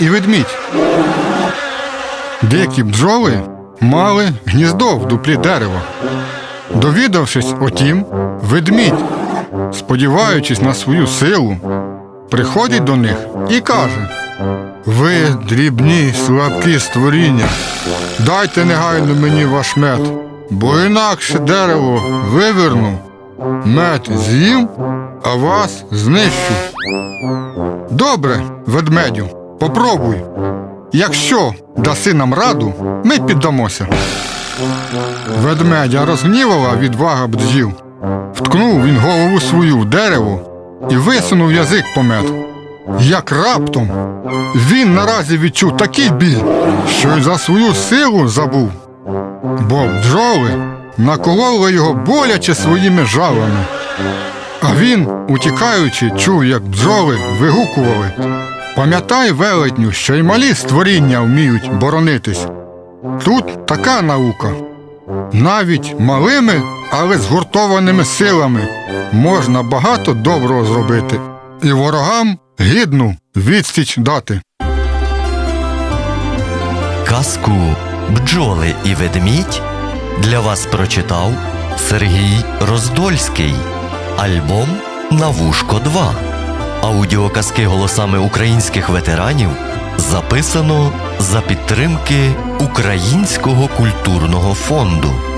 і ведмідь. Дикі бджоли мали гніздо в дуплі дерева. Довідавшись отім, ведмідь, сподіваючись на свою силу, приходить до них і каже: Ви, дрібні, слабкі створіння, дайте негайно мені ваш мед, бо інакше дерево виверну, мед з'їм, а вас знищу. Добре, ведмедю, попробуй. Якщо даси нам раду, ми піддамося. Ведмедя розгнівала відвага бджіл. Вткнув він голову свою в дерево і висунув язик по мед. Як раптом він наразі відчув такий біль, що й за свою силу забув. Бо бджоли накололи його боляче своїми жалами. А він, утікаючи, чув, як бджоли вигукували. Пам'ятай, велетню, що й малі створіння вміють боронитись. Тут така наука. Навіть малими, але згуртованими силами можна багато доброго зробити і ворогам гідну відсіч дати. Казку Бджоли і ведмідь для вас прочитав Сергій Роздольський. Альбом Навушко 2. Аудіоказки голосами українських ветеранів записано за підтримки Українського культурного фонду.